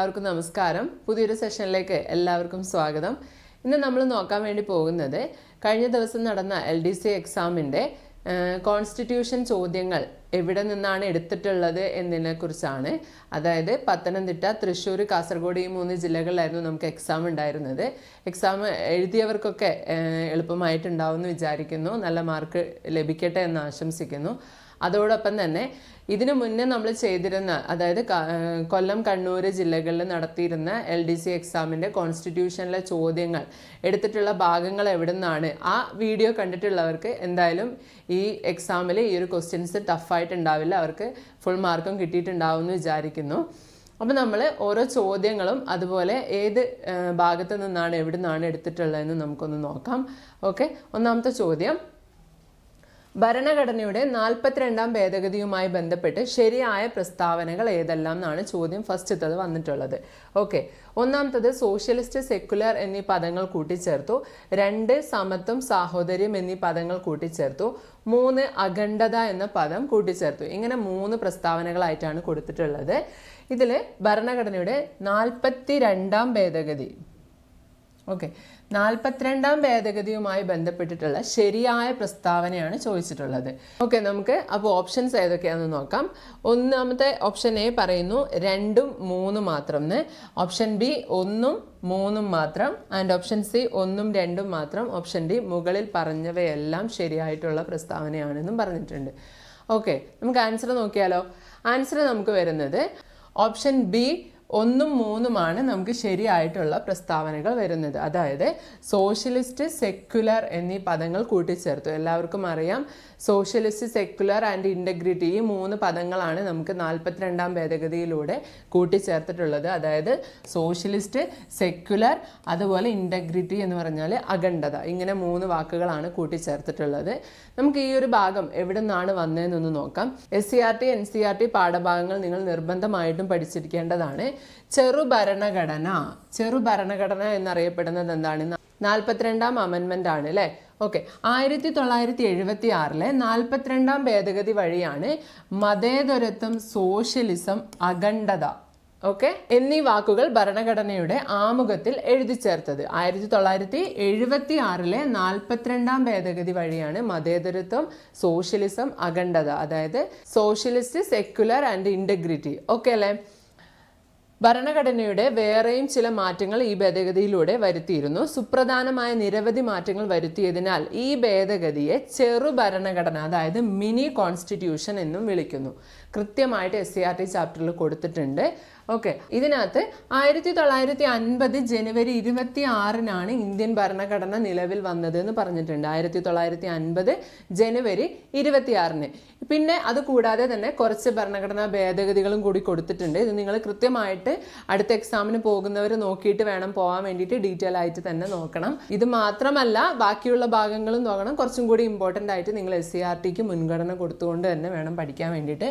എല്ലാവർക്കും നമസ്കാരം. പുതിയൊരു സെഷനിലേക്ക് എല്ലാവർക്കും സ്വാഗതം. ഇന്ന് നമ്മൾ നോക്കാൻ വേണ്ടി പോകുന്നത് കഴിഞ്ഞ ദിവസം നടന്ന എൽ ഡി സി എക്സാമിന്റെ കോൺസ്റ്റിറ്റ്യൂഷൻ ചോദ്യങ്ങൾ എവിടെ നിന്നാണ് എടുത്തിട്ടുള്ളത് എന്നതിനെ കുറിച്ചാണ്. അതായത് പത്തനംതിട്ട തൃശ്ശൂർ കാസർഗോഡ് ഈ മൂന്ന് ജില്ലകളിലായിരുന്നു നമുക്ക് എക്സാം ഉണ്ടായിരുന്നത്. എക്സാം എഴുതിയവർക്കൊക്കെ എളുപ്പമായിട്ടുണ്ടാവുമെന്ന് വിചാരിക്കുന്നു. നല്ല മാർക്ക് ലഭിക്കട്ടെ എന്ന് ആശംസിക്കുന്നു. അതോടൊപ്പം തന്നെ ഇതിനു മുന്നേ നമ്മൾ ചെയ്തിരുന്ന അതായത് കൊല്ലം കണ്ണൂർ ജില്ലകളിൽ നടത്തിയിരുന്ന എൽ ഡി സി എക്സാമിന്റെ കോൺസ്റ്റിറ്റ്യൂഷനിലെ ചോദ്യങ്ങൾ എടുത്തിട്ടുള്ള ഭാഗങ്ങൾ എവിടെ നിന്നാണ് ആ വീഡിയോ കണ്ടിട്ടുള്ളവർക്ക് എന്തായാലും ഈ എക്സാമിൽ ഈ ഒരു ക്വസ്റ്റ്യൻസ് ടഫായിട്ടുണ്ടാവില്ല. അവർക്ക് ഫുൾ മാർക്കും കിട്ടിയിട്ടുണ്ടാവും എന്ന് വിചാരിക്കുന്നു. അപ്പോൾ നമ്മൾ ഓരോ ചോദ്യങ്ങളും അതുപോലെ ഏത് ഭാഗത്തു നിന്നാണ് എവിടെ നിന്നാണ് എടുത്തിട്ടുള്ളതെന്ന് നമുക്കൊന്ന് നോക്കാം. ഓക്കെ? ഒന്നാമത്തെ ചോദ്യം. ഭരണഘടനയുടെ നാൽപ്പത്തിരണ്ടാം ഭേദഗതിയുമായി ബന്ധപ്പെട്ട് ശരിയായ പ്രസ്താവനകൾ ഏതെല്ലാം എന്നാണ് ചോദ്യം ഫസ്റ്റത്തത് വന്നിട്ടുള്ളത്. ഓക്കെ. ഒന്നാമത്തത് സോഷ്യലിസ്റ്റ് സെക്കുലർ എന്നീ പദങ്ങൾ കൂട്ടിച്ചേർത്തു. രണ്ട് സമത്വം സാഹോദര്യം എന്നീ പദങ്ങൾ കൂട്ടിച്ചേർത്തു. മൂന്ന് അഖണ്ഡത എന്ന പദം കൂട്ടിച്ചേർത്തു. ഇങ്ങനെ മൂന്ന് പ്രസ്താവനകളായിട്ടാണ് കൊടുത്തിട്ടുള്ളത്. ഇതിൽ ഭരണഘടനയുടെ നാൽപ്പത്തി രണ്ടാം ഭേദഗതി ഓക്കെ നാൽപ്പത്തിരണ്ടാം ഭേദഗതിയുമായി ബന്ധപ്പെട്ടിട്ടുള്ള ശരിയായ പ്രസ്താവനയാണ് ചോദിച്ചിട്ടുള്ളത്. ഓക്കെ നമുക്ക് അപ്പോൾ ഓപ്ഷൻസ് ഏതൊക്കെയാണെന്ന് നോക്കാം. ഒന്നാമത്തെ ഓപ്ഷൻ എ പറയുന്നു രണ്ടും മൂന്നും മാത്രം ഓപ്ഷൻ ബി ഒന്നും മൂന്നും മാത്രം. ആൻഡ് ഓപ്ഷൻ സി ഒന്നും രണ്ടും മാത്രം. ഓപ്ഷൻ ഡി മുകളിൽ പറഞ്ഞവയെല്ലാം ശരിയായിട്ടുള്ള പ്രസ്താവനയാണെന്നും പറഞ്ഞിട്ടുണ്ട്. ഓക്കെ നമുക്ക് ആൻസർ നോക്കിയാലോ? ആൻസർ നമുക്ക് വരുന്നത് ഓപ്ഷൻ ബി ഒന്നും മൂന്നുമാണ് നമുക്ക് ശരിയായിട്ടുള്ള പ്രസ്താവനകൾ വരുന്നത്. അതായത് സോഷ്യലിസ്റ്റ് സെക്യുലർ എന്നീ പദങ്ങൾ കൂട്ടിച്ചേർത്തു. എല്ലാവർക്കും അറിയാം സോഷ്യലിസ്റ്റ് സെക്യുലർ ആൻഡ് ഇന്റഗ്രിറ്റി ഈ മൂന്ന് പദങ്ങളാണ് നമുക്ക് നാൽപ്പത്തിരണ്ടാം ഭേദഗതിയിലൂടെ കൂട്ടിച്ചേർത്തിട്ടുള്ളത്. അതായത് സോഷ്യലിസ്റ്റ് സെക്യുലർ അതുപോലെ ഇന്റഗ്രിറ്റി എന്ന് പറഞ്ഞാൽ അഖണ്ഡത. ഇങ്ങനെ മൂന്ന് വാക്കുകളാണ് കൂട്ടിച്ചേർത്തിട്ടുള്ളത്. നമുക്ക് ഈ ഒരു ഭാഗം എവിടെ നിന്നാണ് വന്നതെന്നൊന്ന് നോക്കാം. S C R T N C R T പാഠഭാഗങ്ങൾ നിങ്ങൾ നിർബന്ധമായിട്ടും പഠിച്ചിരിക്കേണ്ടതാണ്. ചെറുഭരണഘടന. ചെറുഭരണഘടന എന്നറിയപ്പെടുന്നത് എന്താണ്? നാൽപ്പത്തിരണ്ടാം അമെൻമെന്റ് ആണ് അല്ലേ? ഓക്കെ ആയിരത്തി തൊള്ളായിരത്തി എഴുപത്തി ആറിലെ നാൽപ്പത്തിരണ്ടാം ഭേദഗതി വഴിയാണ് മതേതരത്വം സോഷ്യലിസം അഖണ്ഡത ഓക്കെ എന്നീ വാക്കുകൾ ഭരണഘടനയുടെ ആമുഖത്തിൽ എഴുതി ചേർത്തത്. ആയിരത്തി തൊള്ളായിരത്തി എഴുപത്തി ആറിലെ നാൽപ്പത്തിരണ്ടാം ഭേദഗതി വഴിയാണ് മതേതരത്വം സോഷ്യലിസം അഖണ്ഡത അതായത് socialist secular and integrity okay അല്ലേ? ഭരണഘടനയുടെ വേറെയും ചില മാറ്റങ്ങൾ ഈ ഭേദഗതിയിലൂടെ വരുത്തിയിരുന്നു. സുപ്രധാനമായ നിരവധി മാറ്റങ്ങൾ വരുത്തിയതിനാൽ ഈ ഭേദഗതിയെ ചെറു ഭരണഘടന അതായത് മിനി കോൺസ്റ്റിറ്റ്യൂഷൻ എന്നും വിളിക്കുന്നു. കൃത്യമായിട്ട് എസ് സി ആർ ടി ചാപ്റ്ററിൽ കൊടുത്തിട്ടുണ്ട്. ഓക്കെ ഇതിനകത്ത് ആയിരത്തി തൊള്ളായിരത്തി അൻപത് ജനുവരി ഇരുപത്തി ആറിനാണ് ഇന്ത്യൻ ഭരണഘടന നിലവിൽ വന്നത് എന്ന് പറഞ്ഞിട്ടുണ്ട്. ആയിരത്തി തൊള്ളായിരത്തി അൻപത് ജനുവരി ഇരുപത്തി ആറിന് പിന്നെ അത് കൂടാതെ തന്നെ കുറച്ച് ഭരണഘടനാ ഭേദഗതികളും കൂടി കൊടുത്തിട്ടുണ്ട്. ഇത് നിങ്ങൾ കൃത്യമായിട്ട് അടുത്ത എക്സാമിന് പോകുന്നവർ നോക്കിയിട്ട് വേണം പോകാൻ വേണ്ടിയിട്ട് ഡീറ്റെയിൽ ആയിട്ട് തന്നെ നോക്കണം. ഇത് മാത്രമല്ല ബാക്കിയുള്ള ഭാഗങ്ങളും നോക്കണം. കുറച്ചും കൂടി ഇമ്പോർട്ടന്റ് ആയിട്ട് നിങ്ങൾ എസ് സി ആർ ടിക്ക് മുൻഗണന കൊടുത്തുകൊണ്ട് തന്നെ വേണം പഠിക്കാൻ വേണ്ടിയിട്ട്.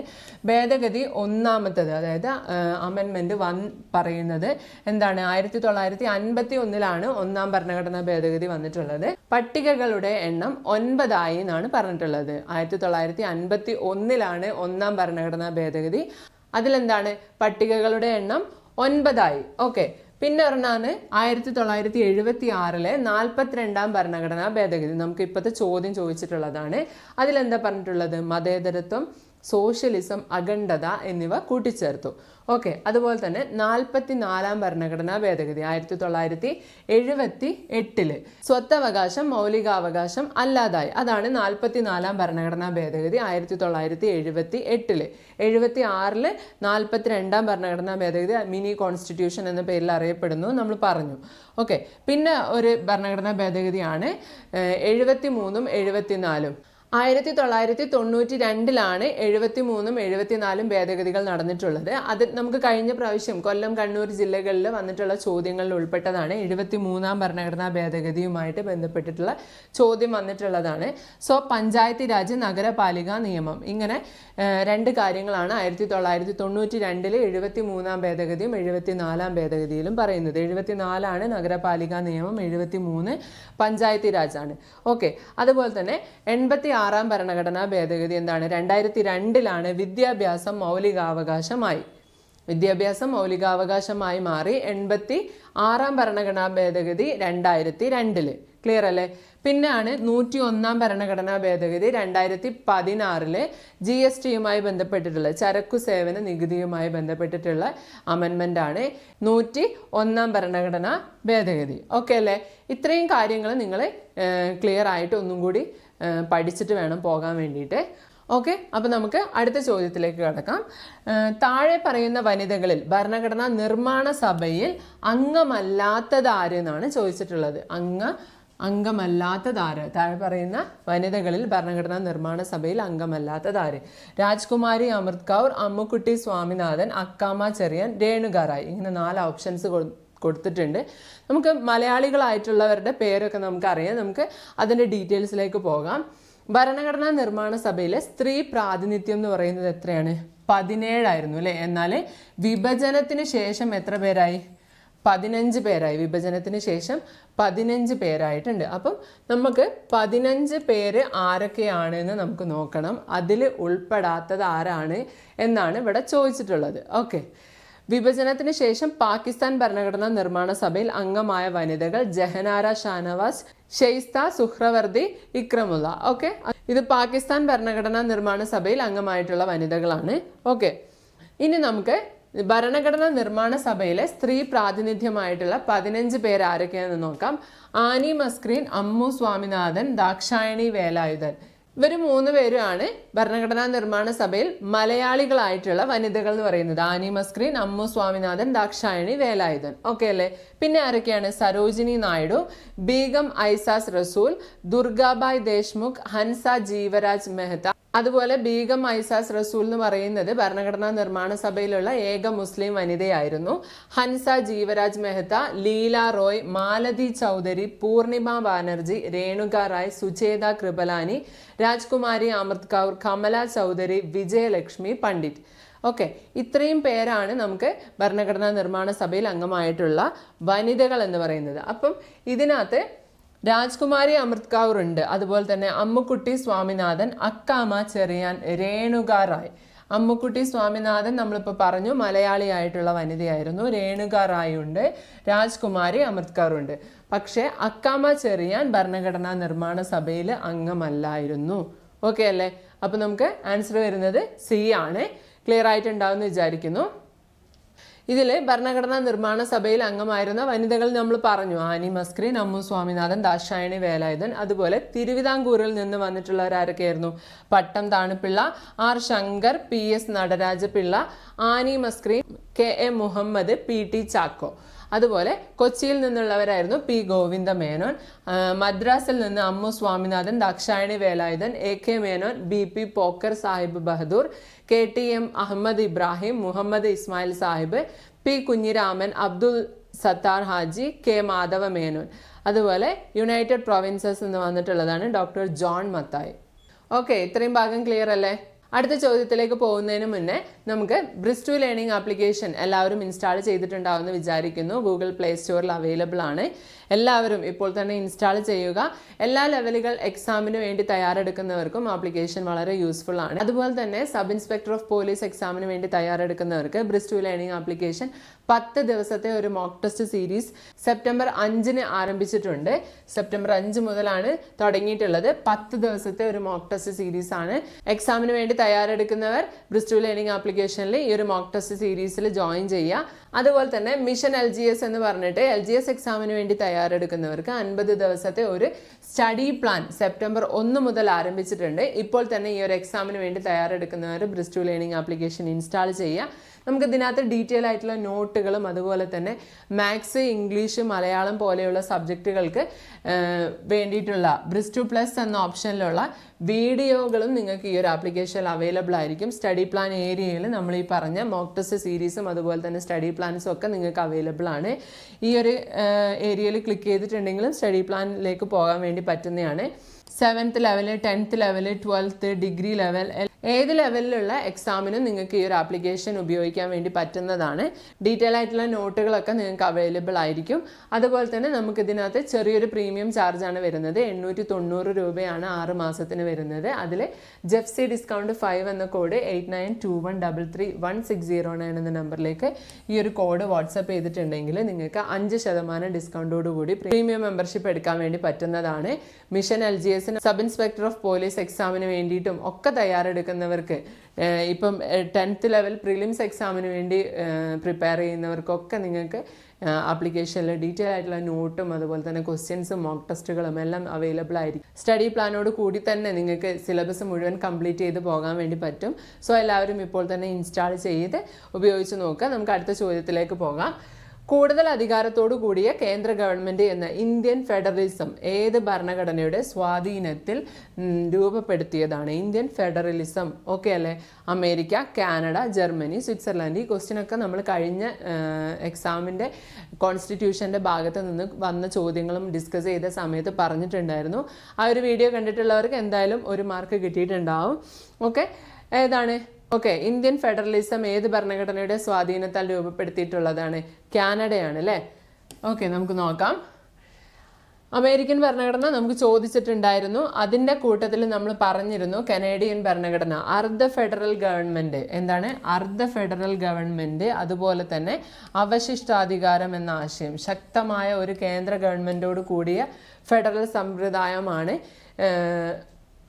ഭേദഗതി ഒന്നാമത്തത് അതായത് അമെൻമെന്റ് വൺ പറയുന്നത് എന്താണ്? ആയിരത്തി തൊള്ളായിരത്തി അൻപത്തി ഒന്നിലാണ് ഒന്നാം ഭരണഘടനാ ഭേദഗതി വന്നിട്ടുള്ളത്. പട്ടികകളുടെ എണ്ണം ഒൻപതായി എന്നാണ് പറഞ്ഞിട്ടുള്ളത്. ആയിരത്തി തൊള്ളായിരത്തി അൻപത്തി ഒന്നിലാണ് ഒന്നാം ഭരണഘടനാ ഭേദഗതി. അതിലെന്താണ്? പട്ടികകളുടെ എണ്ണം ഒൻപതായി. ഓക്കെ. പിന്നെ ഒരെണ്ണാണ്. ആയിരത്തി തൊള്ളായിരത്തി എഴുപത്തി ആറിലെ നാൽപ്പത്തിരണ്ടാം ഭരണഘടനാ ഭേദഗതി. നമുക്ക് ഇപ്പോഴത്തെ ചോദ്യം ചോദിച്ചിട്ടുള്ളതാണ്. അതിലെന്താ പറഞ്ഞിട്ടുള്ളത്? മതേതരത്വം സോഷ്യലിസം അഖണ്ഡത എന്നിവ കൂട്ടിച്ചേർത്തു. ഓക്കെ അതുപോലെ തന്നെ നാൽപ്പത്തി നാലാം ഭരണഘടനാ ഭേദഗതി ആയിരത്തി തൊള്ളായിരത്തി എഴുപത്തി എട്ടിൽ സ്വത്തവകാശം മൗലികാവകാശം അല്ലാതായി. അതാണ് നാൽപ്പത്തി നാലാം ഭരണഘടനാ ഭേദഗതി ആയിരത്തി തൊള്ളായിരത്തി എഴുപത്തി എട്ടിൽ എഴുപത്തി ആറിൽ നാൽപ്പത്തി രണ്ടാം ഭരണഘടനാ ഭേദഗതി മിനി കോൺസ്റ്റിറ്റ്യൂഷൻ എന്ന പേരിൽ അറിയപ്പെടുന്നു നമ്മൾ പറഞ്ഞു. ഓക്കെ പിന്നെ ഒരു ഭരണഘടനാ ഭേദഗതിയാണ് എഴുപത്തി മൂന്നും എഴുപത്തിനാലും. ആയിരത്തി തൊള്ളായിരത്തി തൊണ്ണൂറ്റി രണ്ടിലാണ് എഴുപത്തി മൂന്നും എഴുപത്തിനാലും ഭേദഗതികൾ നടന്നിട്ടുള്ളത്. അത് നമുക്ക് കഴിഞ്ഞ പ്രാവശ്യം കൊല്ലം കണ്ണൂർ ജില്ലകളിൽ വന്നിട്ടുള്ള ചോദ്യങ്ങളിൽ ഉൾപ്പെട്ടതാണ്. എഴുപത്തി മൂന്നാം ഭരണഘടനാ ഭേദഗതിയുമായിട്ട് ബന്ധപ്പെട്ടിട്ടുള്ള ചോദ്യം വന്നിട്ടുള്ളതാണ്. സോ പഞ്ചായത്തി രാജ് നഗരപാലിക നിയമം. ഇങ്ങനെ രണ്ട് കാര്യങ്ങളാണ് ആയിരത്തി തൊള്ളായിരത്തി തൊണ്ണൂറ്റി രണ്ടിൽ എഴുപത്തി മൂന്നാം ഭേദഗതിയും എഴുപത്തി നാലാം ഭേദഗതിയിലും പറയുന്നത്. എഴുപത്തി നാലാണ് നഗരപാലിക നിയമം എഴുപത്തി മൂന്ന് പഞ്ചായത്തി രാജാണ്. ഓക്കെ അതുപോലെ തന്നെ എൺപത്തി ആറാം ഭരണഘടനാ ഭേദഗതി എന്താണ്? രണ്ടായിരത്തി രണ്ടിലാണ് വിദ്യാഭ്യാസം മൗലികാവകാശമായി. വിദ്യാഭ്യാസം മൗലികാവകാശമായി മാറി എൺപത്തി ആറാം ഭരണഘടനാ ഭേദഗതി രണ്ടായിരത്തി രണ്ടിൽ ക്ലിയർ അല്ലേ? പിന്നാണ് നൂറ്റി ഒന്നാം ഭരണഘടനാ ഭേദഗതി രണ്ടായിരത്തി പതിനാറിൽ ജി എസ് ടിയുമായി ബന്ധപ്പെട്ടിട്ടുള്ള ചരക്കു സേവന നികുതിയുമായി ബന്ധപ്പെട്ടിട്ടുള്ള അമെൻമെന്റ് ആണ് നൂറ്റി ഒന്നാം ഭരണഘടനാ ഭേദഗതി. ഓക്കെ അല്ലേ? ഇത്രയും കാര്യങ്ങൾ നിങ്ങൾ ക്ലിയർ ആയിട്ട് ഒന്നും കൂടി പഠിച്ചിട്ട് വേണം പോകാൻ വേണ്ടിയിട്ട്. ഓക്കെ അപ്പോൾ നമുക്ക് അടുത്ത ചോദ്യത്തിലേക്ക് കടക്കാം. താഴെ പറയുന്ന വനിതകളിൽ ഭരണഘടനാ നിർമ്മാണ സഭയിൽ അംഗമല്ലാത്തതാരെന്നാണ് ചോദിച്ചിട്ടുള്ളത്. അംഗ അംഗമല്ലാത്തതാര്? താഴെ പറയുന്ന വനിതകളിൽ ഭരണഘടനാ നിർമ്മാണ സഭയിൽ അംഗമല്ലാത്തതാര്? രാജ്കുമാരി അമൃത് കൗർ അമ്മുക്കുട്ടി സ്വാമിനാഥൻ അക്കാമ ചെറിയൻ രേണുകാറായി ഇങ്ങനെ നാല് ഓപ്ഷൻസ് കൊടുത്തിട്ടുണ്ട്. നമുക്ക് മലയാളികളായിട്ടുള്ളവരുടെ പേരൊക്കെ നമുക്കറിയാം. നമുക്ക് അതിന്റെ ഡീറ്റെയിൽസിലേക്ക് പോകാം. ഭരണഘടനാ നിർമ്മാണ സഭയിലെ സ്ത്രീ പ്രാതിനിധ്യം എന്ന് പറയുന്നത് എത്രയാണ്? പതിനേഴായിരുന്നു അല്ലേ? എന്നാൽ വിഭജനത്തിന് ശേഷം എത്ര പേരായി? പതിനഞ്ച് പേരായി. വിഭജനത്തിന് ശേഷം പതിനഞ്ച് പേരായിട്ടുണ്ട്. അപ്പം നമുക്ക് പതിനഞ്ച് പേര് ആരൊക്കെയാണ് എന്ന് നമുക്ക് നോക്കണം. അതിൽ ഉൾപ്പെടാത്തത് ആരാണ് എന്നാണ് ഇവിടെ ചോദിച്ചിട്ടുള്ളത്. ഓക്കെ. വിഭജനത്തിന് ശേഷം പാകിസ്ഥാൻ ഭരണഘടനാ നിർമ്മാണ സഭയിൽ അംഗമായ വനിതകൾ ജഹനാര ഷാനവാസ് ഷെയ്സ്ത സുഹ്രവർദി ഇക്രമുള്ള. ഓക്കെ? ഇത് പാകിസ്ഥാൻ ഭരണഘടനാ നിർമ്മാണ സഭയിൽ അംഗമായിട്ടുള്ള വനിതകളാണ്. ഓക്കെ? ഇനി നമുക്ക് ഭരണഘടനാ നിർമ്മാണ സഭയിലെ സ്ത്രീ പ്രാതിനിധ്യമായിട്ടുള്ള പതിനഞ്ച് പേര് ആരൊക്കെയാണെന്ന് നോക്കാം. ആനി മസ്ക്രീൻ അമ്മു സ്വാമിനാഥൻ ദാക്ഷായണി വേലായുധൻ. ഇവർ മൂന്ന് പേരുമാണ് ഭരണഘടനാ നിർമ്മാണ സഭയിൽ മലയാളികളായിട്ടുള്ള വനിതകൾ എന്ന് പറയുന്നത്. ആനി മസ്ക്രീൻ അമ്മു സ്വാമിനാഥൻ ദാക്ഷായണി വേലായുധൻ. ഓക്കെ അല്ലേ? പിന്നെ ആരൊക്കെയാണ്? സരോജിനി നായിഡു ബീഗം ഐസാസ് റസൂൽ ദുർഗാബായ് ദേശ്മുഖ് ഹൻസ ജീവരാജ് മെഹ്ത. അതുപോലെ ബീഗം ഐസാസ് റസൂൽ എന്ന് പറയുന്നത് ഭരണഘടനാ നിർമ്മാണ സഭയിലുള്ള ഏക മുസ്ലിം വനിതയായിരുന്നു. ഹൻസ ജീവരാജ് മെഹ്ത ലീല റോയ് മാലതി ചൗധരി പൂർണിമ ബാനർജി രേണുക റായ് സുചേത കൃപലാനി രാജ്കുമാരി അമൃത് കൗർ കമല ചൗധരി വിജയലക്ഷ്മി പണ്ഡിറ്റ്. ഓക്കെ ഇത്രയും പേരാണ് നമുക്ക് ഭരണഘടനാ നിർമ്മാണ സഭയിൽ അംഗമായിട്ടുള്ള വനിതകൾ എന്ന് പറയുന്നത്. അപ്പം ഇതിനകത്ത് രാജ്കുമാരി അമൃത് കൗർ ഉണ്ട്. അതുപോലെ തന്നെ അമ്മുക്കുട്ടി സ്വാമിനാഥൻ അക്കാമ ചെറിയാൻ രേണുക റായ്. അമ്മുക്കുട്ടി സ്വാമിനാഥൻ നമ്മളിപ്പോൾ പറഞ്ഞു മലയാളിയായിട്ടുള്ള വനിതയായിരുന്നു. രേണുക റായ് ഉണ്ട് രാജ്കുമാരി അമൃത് കൗർ ഉണ്ട്. പക്ഷേ അക്കാമ ചെറിയാൻ ഭരണഘടനാ നിർമ്മാണ സഭയിൽ അംഗമല്ലായിരുന്നു. ഓക്കെ അല്ലേ? അപ്പോൾ നമുക്ക് ആൻസർ വരുന്നത് സി ആണ്. ക്ലിയർ ആയിട്ടുണ്ടാവുമെന്ന് വിചാരിക്കുന്നു. ഇതിൽ ഭരണഘടനാ നിർമ്മാണ സഭയിൽ അംഗമായിരുന്ന വനിതകൾ നമ്മൾ പറഞ്ഞു. ആനി മസ്ക്രീൻ നമ്മു സ്വാമിനാഥൻ ദാശായണി വേലായുധൻ അതുപോലെ തിരുവിതാംകൂറിൽ നിന്ന് വന്നിട്ടുള്ളവരാരൊക്കെയായിരുന്നു. Pattom Thanupillai R Shankar P S Natarajapillai Annie Mascarene K A Muhammad P T Chacko. അതുപോലെ കൊച്ചിയിൽ നിന്നുള്ളവരായിരുന്നു പി ഗോവിന്ദ മേനോൻ മദ്രാസിൽ നിന്ന് Ammu Swaminathan Dakshayani Velayudhan A K Menon B P Pocker Sahib Bahadur K T M Ahmed Ibrahim Muhammad Ismail Sahib P Kunhiraman Abdul Sathar Haji K Madhava Menon അതുപോലെ United provinces എന്ന് വന്നിട്ടുള്ളതാണ് doctor John Mathai. Okay ഇത്രയും ഭാഗം clear അല്ലേ? അടുത്ത ചോദ്യത്തിലേക്ക് പോകുന്നതിന് മുന്നേ നമുക്ക് ബ്രിസ്റ്റു ലേണിംഗ് ആപ്ലിക്കേഷൻ എല്ലാവരും ഇൻസ്റ്റാൾ ചെയ്തിട്ടുണ്ടാവുമെന്ന് വിചാരിക്കുന്നു. ഗൂഗിൾ പ്ലേ സ്റ്റോറിൽ അവൈലബിൾ ആണ്. എല്ലാവരും ഇപ്പോൾ തന്നെ ഇൻസ്റ്റാൾ ചെയ്യുക. എല്ലാ ലെവലുകൾ എക്സാമിന് വേണ്ടി തയ്യാറെടുക്കുന്നവർക്കും ആപ്ലിക്കേഷൻ വളരെ യൂസ്ഫുൾ ആണ്. അതുപോലെ തന്നെ സബ് ഇൻസ്പെക്ടർ ഓഫ് പോലീസ് എക്സാമിന് വേണ്ടി തയ്യാറെടുക്കുന്നവർക്ക് ബ്രിസ്റ്റു ലേണിംഗ് ആപ്ലിക്കേഷൻ പത്ത് ദിവസത്തെ ഒരു മോക്ക് ടെസ്റ്റ് സീരീസ് സെപ്റ്റംബർ അഞ്ചിന് ആരംഭിച്ചിട്ടുണ്ട്. സെപ്റ്റംബർ അഞ്ച് മുതലാണ് തുടങ്ങിയിട്ടുള്ളത്. പത്ത് ദിവസത്തെ ഒരു മോക്ക് ടെസ്റ്റ് സീരീസ് ആണ്. എക്സാമിന് വേണ്ടി തയ്യാറെടുക്കുന്നവർ ബ്രിസ്റ്റു ലേണിംഗ് ആപ്ലിക്കേഷനിൽ ഈ ഒരു മോക്ക് ടെസ്റ്റ് സീരീസിൽ ജോയിൻ ചെയ്യുക. അതുപോലെ തന്നെ മിഷൻ എൽ ജി എസ് എന്ന് പറഞ്ഞിട്ട് എൽ ജി എസ് എക്സാമിന് വേണ്ടി തയ്യാറെടുക്കുന്നവർക്ക് അൻപത് ദിവസത്തെ ഒരു സ്റ്റഡി പ്ലാൻ സെപ്റ്റംബർ ഒന്ന് മുതൽ ആരംഭിച്ചിട്ടുണ്ട്. ഇപ്പോൾ തന്നെ ഈ ഒരു എക്സാമിന് വേണ്ടി തയ്യാറെടുക്കുന്നവർ ബ്രിസ്റ്റു ലേണിംഗ് ആപ്ലിക്കേഷൻ ഇൻസ്റ്റാൾ ചെയ്യുക. നമുക്ക് ഇതിനകത്ത് ഡീറ്റെയിൽ ആയിട്ടുള്ള നോട്ടുകളും അതുപോലെ തന്നെ മാത്സ് ഇംഗ്ലീഷ് മലയാളം പോലെയുള്ള സബ്ജക്റ്റുകൾക്ക് വേണ്ടിയിട്ടുള്ള ബ്രിസ്റ്റു പ്ലസ് എന്ന ഓപ്ഷനിലുള്ള വീഡിയോകളും നിങ്ങൾക്ക് ഈ ഒരു ആപ്ലിക്കേഷനിൽ അവൈലബിൾ ആയിരിക്കും. സ്റ്റഡി പ്ലാൻ ഏരിയയിൽ നമ്മൾ ഈ പറഞ്ഞ മോക്ക് ടെസ്റ്റ് സീരീസും അതുപോലെ തന്നെ സ്റ്റഡി പ്ലാൻസും ഒക്കെ നിങ്ങൾക്ക് അവൈലബിൾ ആണ്. ഈ ഒരു ഏരിയയിൽ ക്ലിക്ക് ചെയ്തിട്ടുണ്ടെങ്കിലും സ്റ്റഡി പ്ലാനിലേക്ക് പോകാൻ വേണ്ടി പറ്റുന്നതാണ്. Seventh level tenth level twelfth degree level ഏത് ലെവലിലുള്ള എക്സാമിനും നിങ്ങൾക്ക് ഈ ഒരു ആപ്ലിക്കേഷൻ ഉപയോഗിക്കാൻ വേണ്ടി പറ്റുന്നതാണ്. ഡീറ്റെയിൽ ആയിട്ടുള്ള നോട്ടുകളൊക്കെ നിങ്ങൾക്ക് അവൈലബിൾ ആയിരിക്കും. അതുപോലെ തന്നെ നമുക്ക് ഇതിനകത്ത് ചെറിയൊരു പ്രീമിയം ചാർജാണ് വരുന്നത്. എണ്ണൂറ്റി തൊണ്ണൂറ് രൂപയാണ് ആറ് മാസത്തിന് വരുന്നത്. അതിൽ ജെഫ്സി ഡിസ്കൗണ്ട് ഫൈവ് എന്ന code eight nine two one double three one six zero nine എന്ന നമ്പറിലേക്ക് ഈ ഒരു കോഡ് വാട്സപ്പ് ചെയ്തിട്ടുണ്ടെങ്കിൽ നിങ്ങൾക്ക് അഞ്ച് ശതമാനം ഡിസ്കൗണ്ടോടുകൂടി പ്രീമിയം മെമ്പർഷിപ്പ് എടുക്കാൻ വേണ്ടി പറ്റുന്നതാണ്. മിഷൻ എൽ ജി എസിന് സബ് ഇൻസ്പെക്ടർ ഓഫ് പോലീസ് എക്സാമിന് വേണ്ടിയിട്ടും ഒക്കെ തയ്യാറെടുക്കുന്നവർക്ക് ഇപ്പം ടെൻത്ത് ലെവൽ പ്രിലിംസ് എക്സാമിന് വേണ്ടി പ്രിപ്പയർ ചെയ്യുന്നവർക്കൊക്കെ നിങ്ങൾക്ക് ആപ്ലിക്കേഷനിൽ ഡീറ്റെയിൽ ആയിട്ടുള്ള നോട്ടും അതുപോലെ തന്നെ ക്വസ്റ്റ്യൻസും മോക്ക് ടെസ്റ്റുകളും എല്ലാം അവൈലബിൾ ആയിരിക്കും. സ്റ്റഡി പ്ലാനോട് കൂടി തന്നെ നിങ്ങൾക്ക് സിലബസ് മുഴുവൻ കംപ്ലീറ്റ് ചെയ്ത് പോകാൻ വേണ്ടി പറ്റും. സോ എല്ലാവരും ഇപ്പോൾ തന്നെ ഇൻസ്റ്റാൾ ചെയ്ത് ഉപയോഗിച്ച് നോക്കുക. നമുക്ക് അടുത്ത ചോദ്യത്തിലേക്ക് പോകാം. കൂടുതൽ അധികാരത്തോടു കൂടിയ കേന്ദ്ര ഗവൺമെന്റ് എന്ന ഇന്ത്യൻ ഫെഡറലിസം ഏത് ഭരണഘടനയുടെ സ്വാധീനത്തിൽ രൂപപ്പെടുത്തിയതാണ്? ഇന്ത്യൻ ഫെഡറലിസം ഓക്കെ അല്ലേ? അമേരിക്ക കാനഡ ജർമ്മനി സ്വിറ്റ്സർലാൻഡ് ഈ ക്വസ്റ്റ്യൻ ഒക്കെ നമ്മൾ കഴിഞ്ഞ എക്സാമിന്റെ കോൺസ്റ്റിറ്റ്യൂഷന്റെ ഭാഗത്ത് നിന്ന് വന്ന ചോദ്യങ്ങളും ഡിസ്കസ് ചെയ്ത സമയത്ത് പറഞ്ഞിട്ടുണ്ടായിരുന്നു. ആ ഒരു വീഡിയോ കണ്ടിട്ടുള്ളവർക്ക് എന്തായാലും ഒരു മാർക്ക് കിട്ടിയിട്ടുണ്ടാവും. ഓക്കെ? ഏതാണ്? ഓക്കെ ഇന്ത്യൻ ഫെഡറലിസം ഏത് ഭരണഘടനയുടെ സ്വാധീനത്താൽ രൂപപ്പെടുത്തിയിട്ടുള്ളതാണ്? കാനഡയാണ് അല്ലേ? ഓക്കെ നമുക്ക് നോക്കാം. അമേരിക്കൻ ഭരണഘടന നമുക്ക് ചോദിച്ചിട്ടുണ്ടായിരുന്നു. അതിന്റെ കൂട്ടത്തിൽ നമ്മൾ പറഞ്ഞിരുന്നു കനേഡിയൻ ഭരണഘടന. അർദ്ധ ഫെഡറൽ ഗവൺമെന്റ് എന്താണ്? അർദ്ധ ഫെഡറൽ ഗവൺമെന്റ് അതുപോലെ തന്നെ അവശിഷ്ടാധികാരം എന്ന ആശയം. ശക്തമായ ഒരു കേന്ദ്ര ഗവൺമെന്റോട് കൂടിയ ഫെഡറൽ സമ്പ്രദായമാണ്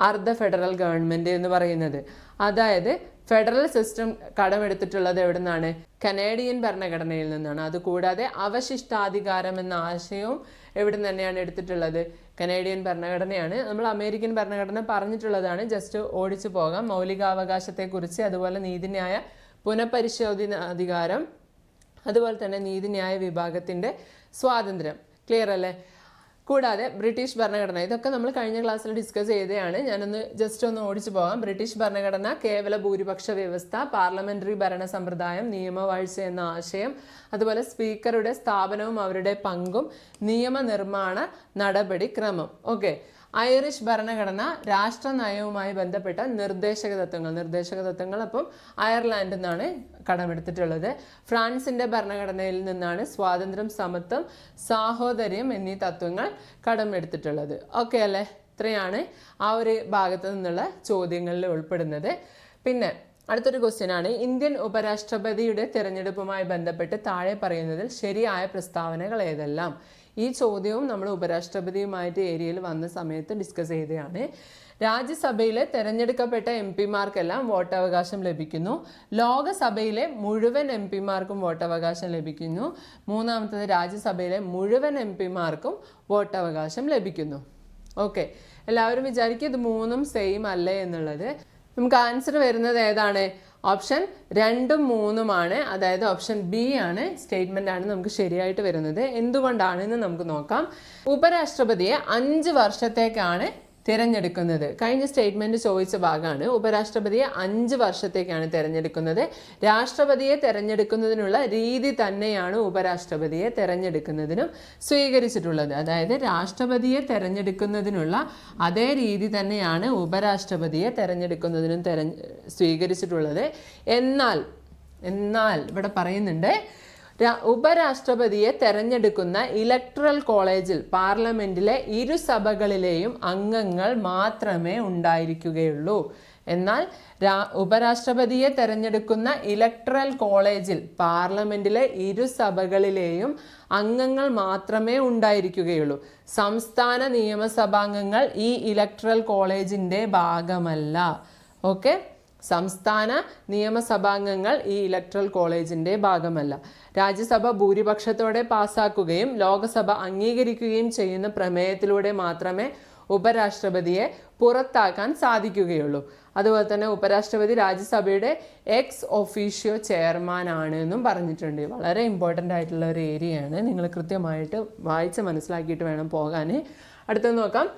അർദ്ധ ഫെഡറൽ ഗവൺമെന്റ് എന്ന് പറയുന്നത്. അതായത് ഫെഡറൽ സിസ്റ്റം കടമെടുത്തിട്ടുള്ളത് എവിടെ നിന്നാണ് കനേഡിയൻ ഭരണഘടനയിൽ നിന്നാണ്. അതുകൂടാതെ അവശിഷ്ടാധികാരം എന്ന ആശയവും എവിടെ നിന്ന് തന്നെയാണ് എടുത്തിട്ടുള്ളത്? കനേഡിയൻ ഭരണഘടനയാണ്. നമ്മൾ അമേരിക്കൻ ഭരണഘടന പറഞ്ഞിട്ടുള്ളതാണ്. ജസ്റ്റ് ഓടിച്ചു പോകാം. മൗലികാവകാശത്തെക്കുറിച്ച് അതുപോലെ നീതിന്യായ പുനഃപരിശോധന അധികാരം അതുപോലെ തന്നെ നീതിന്യായ വിഭാഗത്തിന്റെ സ്വാതന്ത്ര്യം. ക്ലിയർ അല്ലേ? കൂടാതെ ബ്രിട്ടീഷ് ഭരണഘടന. ഇതൊക്കെ നമ്മൾ കഴിഞ്ഞ ക്ലാസ്സിൽ ഡിസ്കസ് ചെയ്തതാണ്. ഞാനൊന്ന് ജസ്റ്റ് ഒന്ന് ഓടിച്ചു പോകാം ബ്രിട്ടീഷ് ഭരണഘടന കേവല ഭൂരിപക്ഷ വ്യവസ്ഥ പാർലമെന്ററി ഭരണ സമ്പ്രദായം നിയമവാഴ്ച എന്ന ആശയം അതുപോലെ സ്പീക്കറുടെ സ്ഥാപനവും അവരുടെ പങ്കും നിയമനിർമ്മാണ നടപടിക്രമം. ഓക്കെ ഐറിഷ് ഭരണഘടന രാഷ്ട്ര നയവുമായി ബന്ധപ്പെട്ട നിർദ്ദേശക തത്വങ്ങൾ നിർദ്ദേശക തത്വങ്ങൾ അപ്പം അയർലാൻഡിൽ നിന്നാണ് കടമെടുത്തിട്ടുള്ളത്. ഫ്രാൻസിന്റെ ഭരണഘടനയിൽ നിന്നാണ് സ്വാതന്ത്ര്യം സമത്വം സാഹോദര്യം എന്നീ തത്വങ്ങൾ കടമെടുത്തിട്ടുള്ളത്. ഓക്കെ അല്ലേ? ഇത്രയാണ് ആ ഒരു ഭാഗത്തു നിന്നുള്ള ചോദ്യങ്ങളിൽ ഉൾപ്പെടുന്നത്. പിന്നെ അടുത്തൊരു ക്വസ്റ്റ്യൻ ആണ്. ഇന്ത്യൻ ഉപരാഷ്ട്രപതിയുടെ തിരഞ്ഞെടുപ്പുമായി ബന്ധപ്പെട്ട് താഴെ പറയുന്നതിൽ ശരിയായ പ്രസ്താവനകൾ ഏതെല്ലാം? ഈ ചോദ്യവും നമ്മൾ ഉപരാഷ്ട്രപതിയുമായിട്ട് ഏരിയയിൽ വന്ന സമയത്ത് ഡിസ്കസ് ചെയ്തതാണ്. രാജ്യസഭയിലെ തെരഞ്ഞെടുക്കപ്പെട്ട എം പിമാർക്കെല്ലാം വോട്ടവകാശം ലഭിക്കുന്നു. ലോകസഭയിലെ മുഴുവൻ എം പിമാർക്കും വോട്ടവകാശം ലഭിക്കുന്നു. മൂന്നാമത്തത് രാജ്യസഭയിലെ മുഴുവൻ എം പിമാർക്കും വോട്ടവകാശം ലഭിക്കുന്നു. ഓക്കെ. എല്ലാവരും വിചാരിക്കും ഇത് മൂന്നും സെയിം അല്ലേ എന്നുള്ളത്. നമുക്ക് ആൻസർ വരുന്നത് ഏതാണ്? ഓപ്ഷൻ രണ്ടും മൂന്നുമാണ്. അതായത് ഓപ്ഷൻ ബി ആണ് സ്റ്റേറ്റ്മെന്റ് ആണ് നമുക്ക് ശരിയായിട്ട് വരുന്നത്. എന്തുകൊണ്ടാണെന്ന് നമുക്ക് നോക്കാം. ഉപരാഷ്ട്രപതിയെ അഞ്ച് വർഷത്തേക്കാണ് തിരഞ്ഞെടുക്കുന്നത്. കഴിഞ്ഞ സ്റ്റേറ്റ്മെന്റ് ചോദിച്ച ഭാഗമാണ്. ഉപരാഷ്ട്രപതിയെ അഞ്ച് വർഷത്തേക്കാണ് തിരഞ്ഞെടുക്കുന്നത്. രാഷ്ട്രപതിയെ തിരഞ്ഞെടുക്കുന്നതിനുള്ള രീതി തന്നെയാണ് ഉപരാഷ്ട്രപതിയെ തിരഞ്ഞെടുക്കുന്നതിനും സ്വീകരിച്ചിട്ടുള്ളത്. അതായത് രാഷ്ട്രപതിയെ തിരഞ്ഞെടുക്കുന്നതിനുള്ള അതേ രീതി തന്നെയാണ് ഉപരാഷ്ട്രപതിയെ തിരഞ്ഞെടുക്കുന്നതിനും തെരഞ്ഞ സ്വീകരിച്ചിട്ടുള്ളത്. എന്നാൽ എന്നാൽ ഇവിടെ പറയുന്നുണ്ട് ഉപരാഷ്ട്രപതിയെ തെരഞ്ഞെടുക്കുന്ന ഇലക്ട്രൽ കോളേജിൽ പാർലമെന്റിലെ ഇരു സഭകളിലെയും അംഗങ്ങൾ മാത്രമേ ഉണ്ടായിരിക്കുകയുള്ളൂ. എന്നാൽ ഉപരാഷ്ട്രപതിയെ തെരഞ്ഞെടുക്കുന്ന ഇലക്ട്രൽ കോളേജിൽ പാർലമെന്റിലെ ഇരു സഭകളിലെയും അംഗങ്ങൾ മാത്രമേ ഉണ്ടായിരിക്കുകയുള്ളൂ. സംസ്ഥാന നിയമസഭാംഗങ്ങൾ ഈ ഇലക്ട്രൽ കോളേജിന്റെ ഭാഗമല്ല. ഓക്കെ? സംസ്ഥാന നിയമസഭാംഗങ്ങൾ ഈ ഇലക്ട്രൽ കോളേജിന്റെ ഭാഗമല്ല. രാജ്യസഭ ഭൂരിപക്ഷത്തോടെ പാസാക്കുകയും ലോകസഭ അംഗീകരിക്കുകയും ചെയ്യുന്ന പ്രമേയത്തിലൂടെ മാത്രമേ ഉപരാഷ്ട്രപതിയെ പുറത്താക്കാൻ സാധിക്കുകയുള്ളൂ. അതുപോലെ തന്നെ ഉപരാഷ്ട്രപതി രാജ്യസഭയുടെ എക്സ് ഒഫീഷ്യോ ചെയർമാൻ ആണ് എന്നും പറഞ്ഞിട്ടുണ്ട്. വളരെ ഇമ്പോർട്ടന്റ് ആയിട്ടുള്ള ഒരു ഏരിയയാണ്. നിങ്ങൾ കൃത്യമായിട്ട് വായിച്ച് മനസ്സിലാക്കിയിട്ട് വേണം പോകാൻ. അടുത്തത് നോക്കാം.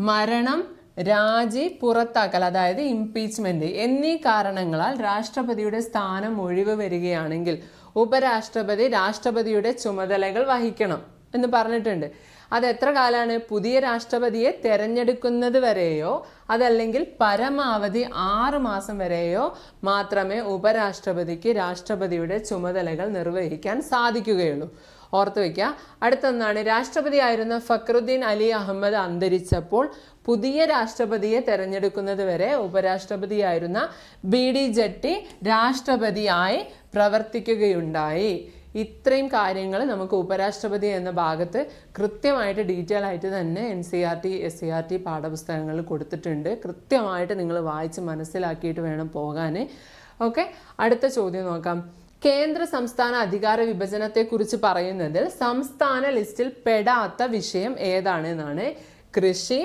മരണം രാജി പുറത്താക്കൽ അതായത് ഇംപീച്ച്മെന്റ് എന്നീ കാരണങ്ങളാൽ രാഷ്ട്രപതിയുടെ സ്ഥാനം ഒഴിവ് വരികയാണെങ്കിൽ ഉപരാഷ്ട്രപതി രാഷ്ട്രപതിയുടെ ചുമതലകൾ വഹിക്കണം എന്ന് പറഞ്ഞിട്ടുണ്ട്. അത് എത്ര കാലമാണ് പുതിയ രാഷ്ട്രപതിയെ തെരഞ്ഞെടുക്കുന്നത് വരെയോ അതല്ലെങ്കിൽ പരമാവധി ആറു മാസം വരെയോ മാത്രമേ ഉപരാഷ്ട്രപതിക്ക് രാഷ്ട്രപതിയുടെ ചുമതലകൾ നിർവഹിക്കാൻ സാധിക്കുകയുള്ളൂ. ഓർത്തു വയ്ക്കുക അടുത്തൊന്നാണ് രാഷ്ട്രപതിയായിരുന്ന ഫക്രുദ്ദീൻ അലി അഹമ്മദ് അന്തരിച്ചപ്പോൾ പുതിയ രാഷ്ട്രപതിയെ തെരഞ്ഞെടുക്കുന്നത് വരെ ഉപരാഷ്ട്രപതിയായിരുന്ന ബി ഡി ജട്ടി രാഷ്ട്രപതിയായി പ്രവർത്തിക്കുകയുണ്ടായി. ഇത്രയും കാര്യങ്ങൾ നമുക്ക് ഉപരാഷ്ട്രപതി എന്ന ഭാഗത്ത് കൃത്യമായിട്ട് ഡീറ്റെയിൽ ആയിട്ട് തന്നെ N C R T S C R T പാഠപുസ്തകങ്ങളിൽ കൊടുത്തിട്ടുണ്ട്. കൃത്യമായിട്ട് നിങ്ങൾ വായിച്ച് മനസ്സിലാക്കിയിട്ട് വേണം പോകാൻ. ഓക്കെ? അടുത്ത ചോദ്യം നോക്കാം. കേന്ദ്ര സംസ്ഥാന അധികാര വിഭജനത്തെക്കുറിച്ച് പറയുന്നതിൽ സംസ്ഥാന ലിസ്റ്റിൽ പെടാത്ത വിഷയം ഏതാണ് എന്നാണ് കൃഷി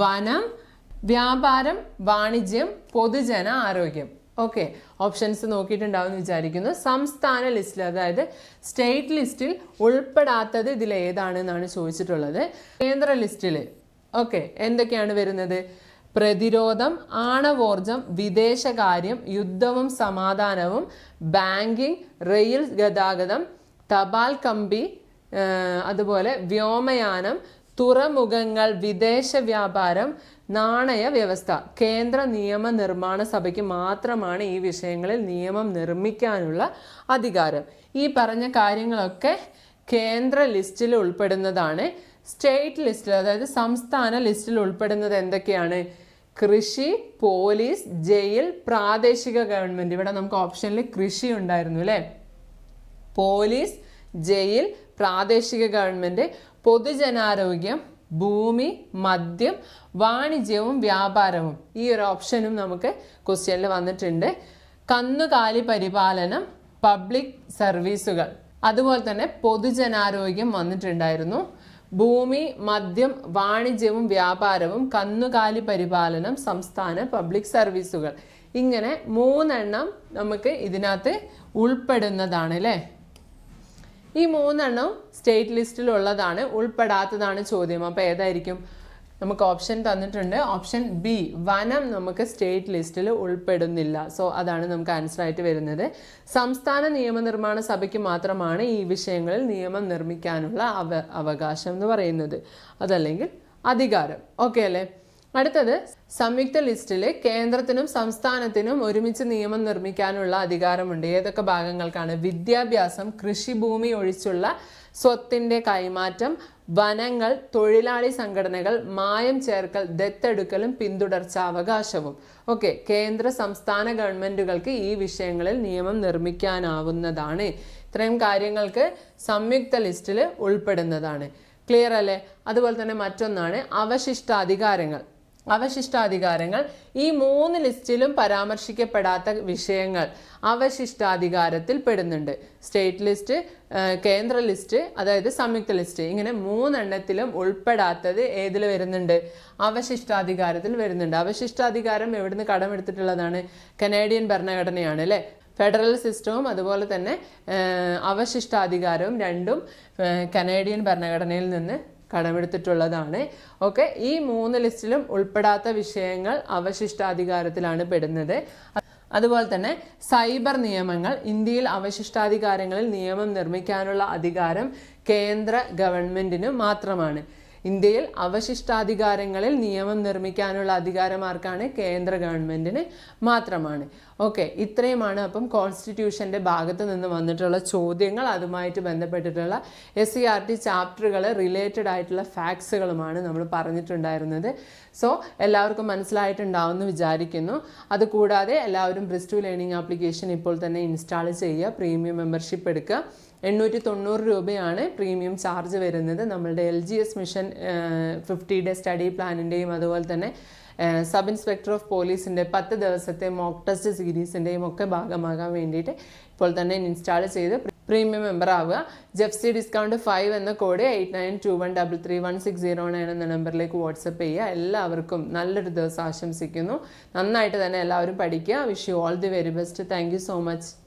വനം വ്യാപാരം വാണിജ്യം പൊതുജന ആരോഗ്യം. ഓക്കെ ഓപ്ഷൻസ് നോക്കിയിട്ടുണ്ടാവും വിചാരിക്കുന്നു. സംസ്ഥാന ലിസ്റ്റിൽ അതായത് സ്റ്റേറ്റ് ലിസ്റ്റിൽ ഉൾപ്പെടാത്തത് ഇതിൽ ഏതാണെന്നാണ് ചോദിച്ചിട്ടുള്ളത്. കേന്ദ്ര ലിസ്റ്റിൽ ഓക്കെ എന്തൊക്കെയാണ് വരുന്നത്? പ്രതിരോധം ആണവോർജം വിദേശകാര്യം യുദ്ധവും സമാധാനവും ബാങ്കിങ് റെയിൽ ഗതാഗതം തപാൽ കമ്പി അതുപോലെ വ്യോമയാനം തുറമുഖങ്ങൾ വിദേശ വ്യാപാരം നാണയ വ്യവസ്ഥ കേന്ദ്ര നിയമ നിർമ്മാണ സഭയ്ക്ക് മാത്രമാണ് ഈ വിഷയങ്ങളിൽ നിയമം നിർമ്മിക്കാനുള്ള അധികാരം. ഈ പറഞ്ഞ കാര്യങ്ങളൊക്കെ കേന്ദ്ര ലിസ്റ്റിൽ ഉൾപ്പെടുന്നതാണ്. സ്റ്റേറ്റ് ലിസ്റ്റിൽ അതായത് സംസ്ഥാന ലിസ്റ്റിൽ ഉൾപ്പെടുന്നത് എന്തൊക്കെയാണ്? കൃഷി പോലീസ് ജയിൽ പ്രാദേശിക ഗവൺമെന്റ്. ഇവിടെ നമുക്ക് ഓപ്ഷനിൽ കൃഷി ഉണ്ടായിരുന്നു അല്ലേ? പോലീസ് ജയിൽ പ്രാദേശിക ഗവൺമെന്റ് പൊതുജനാരോഗ്യം ഭൂമി മദ്യം വാണിജ്യവും വ്യാപാരവും. ഈ ഒരു ഓപ്ഷനും നമുക്ക് ക്വസ്റ്റ്യനിൽ വന്നിട്ടുണ്ട്. കന്നുകാലി പരിപാലനം പബ്ലിക് സർവീസുകൾ. അതുപോലെ തന്നെ പൊതുജനാരോഗ്യം വന്നിട്ടുണ്ടായിരുന്നു. ഭൂമി മദ്യം വാണിജ്യവും വ്യാപാരവും കന്നുകാലി പരിപാലനം സംസ്ഥാന പബ്ലിക് സർവീസുകൾ ഇങ്ങനെ മൂന്നെണ്ണം നമുക്ക് ഇതിനകത്ത് ഉൾപ്പെടുന്നതാണ് അല്ലേ? ഈ മൂന്നെണ്ണം സ്റ്റേറ്റ് ലിസ്റ്റിലുള്ളതാണ് ഉൾപ്പെടാത്തതാണ് ചോദ്യം. അപ്പോൾ ഏതായിരിക്കും? നമുക്ക് ഓപ്ഷൻ തന്നിട്ടുണ്ട്. ഓപ്ഷൻ ബി വനം നമുക്ക് സ്റ്റേറ്റ് ലിസ്റ്റിൽ ഉൾപ്പെടുന്നില്ല. സോ അതാണ് നമുക്ക് ആൻസർ ആയിട്ട് വരുന്നത്. സംസ്ഥാന നിയമനിർമ്മാണ സഭയ്ക്ക് മാത്രമാണ് ഈ വിഷയങ്ങളിൽ നിയമം നിർമ്മിക്കാനുള്ള അവ അവകാശം എന്ന് പറയുന്നത്. അതല്ലെങ്കിൽ അധികാരം. ഓക്കെ അല്ലേ? അടുത്തത് സംയുക്ത ലിസ്റ്റിൽ കേന്ദ്രത്തിനും സംസ്ഥാനത്തിനും ഒരുമിച്ച് നിയമം നിർമ്മിക്കാനുള്ള അധികാരമുണ്ട്. ഏതൊക്കെ ഭാഗങ്ങൾക്കാണ്? വിദ്യാഭ്യാസം കൃഷിഭൂമി ഒഴിച്ചുള്ള സ്വത്തിന്റെ കൈമാറ്റം വനങ്ങൾ തൊഴിലാളി സംഘടനകൾ മായം ചേർക്കൽ ദത്തെടുക്കലും പിന്തുടർച്ച അവകാശവും ഓക്കെ കേന്ദ്ര സംസ്ഥാന ഗവൺമെന്റുകൾക്ക് ഈ വിഷയങ്ങളിൽ നിയമം നിർമ്മിക്കാനാവുന്നതാണ്. ഇത്രയും കാര്യങ്ങൾക്ക് സംയുക്ത ലിസ്റ്റിൽ ഉൾപ്പെടുന്നതാണ്. ക്ലിയർ അല്ലേ? അതുപോലെ തന്നെ മറ്റൊന്നാണ് അവശിഷ്ടാധികാരങ്ങൾ. അവശിഷ്ടാധികാരങ്ങൾ. ഈ മൂന്ന് ലിസ്റ്റിലും പരാമർശിക്കപ്പെടാത്ത വിഷയങ്ങൾ അവശിഷ്ടാധികാരത്തിൽ പെടുന്നുണ്ട്. സ്റ്റേറ്റ് ലിസ്റ്റ് കേന്ദ്ര ലിസ്റ്റ് അതായത് സംയുക്ത ലിസ്റ്റ് ഇങ്ങനെ മൂന്നെണ്ണത്തിലും ഉൾപ്പെടാത്തത് ഏതിൽ വരുന്നുണ്ട്? അവശിഷ്ടാധികാരത്തിൽ വരുന്നുണ്ട്. അവശിഷ്ടാധികാരം എവിടുന്ന് കടമെടുത്തിട്ടുള്ളതാണ്? കനേഡിയൻ ഭരണഘടനയാണ് അല്ലേ? ഫെഡറൽ സിസ്റ്റവും അതുപോലെ തന്നെ അവശിഷ്ടാധികാരവും രണ്ടും കനേഡിയൻ ഭരണഘടനയിൽ നിന്ന് കടമെടുത്തിട്ടുള്ളതാണ്. ഓക്കെ ഈ മൂന്ന് ലിസ്റ്റിലും ഉൾപ്പെടാത്ത വിഷയങ്ങൾ അവശിഷ്ടാധികാരത്തിലാണ് പെടുന്നത്. അതുപോലെ തന്നെ സൈബർ നിയമങ്ങൾ ഇന്ത്യയിൽ അവശിഷ്ടാധികാരങ്ങളിൽ നിയമം നിർമ്മിക്കാനുള്ള അധികാരം കേന്ദ്ര ഗവൺമെന്റിന് മാത്രമാണ്. ഇന്ത്യയിൽ അവശിഷ്ടാധികാരങ്ങളിൽ നിയമം നിർമ്മിക്കാനുള്ള അധികാരം ആർക്കാണ്? കേന്ദ്ര ഗവൺമെന്റിന് മാത്രമാണ്. ഓക്കെ ഇത്രയുമാണ് അപ്പം കോൺസ്റ്റിറ്റ്യൂഷന്റെ ഭാഗത്ത് നിന്ന് വന്നിട്ടുള്ള ചോദ്യങ്ങൾ അതുമായിട്ട് ബന്ധപ്പെട്ടിട്ടുള്ള എസ് സി ആർ ടി ചാപ്റ്ററുകൾ റിലേറ്റഡ് ആയിട്ടുള്ള ഫാക്ട്സുകളുമാണ് നമ്മൾ പറഞ്ഞിട്ടുണ്ടായിരുന്നത്. സോ എല്ലാവർക്കും മനസ്സിലായിട്ടുണ്ടാവുമെന്ന് വിചാരിക്കുന്നു. അതുകൂടാതെ എല്ലാവരും ബ്രിസ്റ്റു ലേണിംഗ് ആപ്ലിക്കേഷൻ ഇപ്പോൾ തന്നെ ഇൻസ്റ്റാൾ ചെയ്യുക പ്രീമിയം മെമ്പർഷിപ്പ് എടുക്കുക. എണ്ണൂറ്റി തൊണ്ണൂറ് രൂപയാണ് പ്രീമിയം ചാർജ് വരുന്നത്. നമ്മളുടെ L G S mission fifty day study പ്ലാനിന്റെയും അതുപോലെ തന്നെ സബ് ഇൻസ്പെക്ടർ ഓഫ് പോലീസിന്റെ പത്ത് ദിവസത്തെ മോക്ക് ടെസ്റ്റ് സീരീസിന്റെയും ഒക്കെ ഭാഗമാകാൻ വേണ്ടിയിട്ട് ഇപ്പോൾ തന്നെ ഇൻസ്റ്റാൾ ചെയ്ത് പ്രീമിയം മെമ്പർ ആവുക. ജെഫ്സി ഡിസ്കൗണ്ട് ഫൈവ് എന്ന code eight nine two one double three one six zero nine എന്ന നമ്പറിലേക്ക് വാട്സപ്പ് ചെയ്യുക. എല്ലാവർക്കും നല്ലൊരു ദിവസം ആശംസിക്കുന്നു. നന്നായിട്ട് തന്നെ എല്ലാവരും പഠിക്കുക. Wish you all the very best thank so much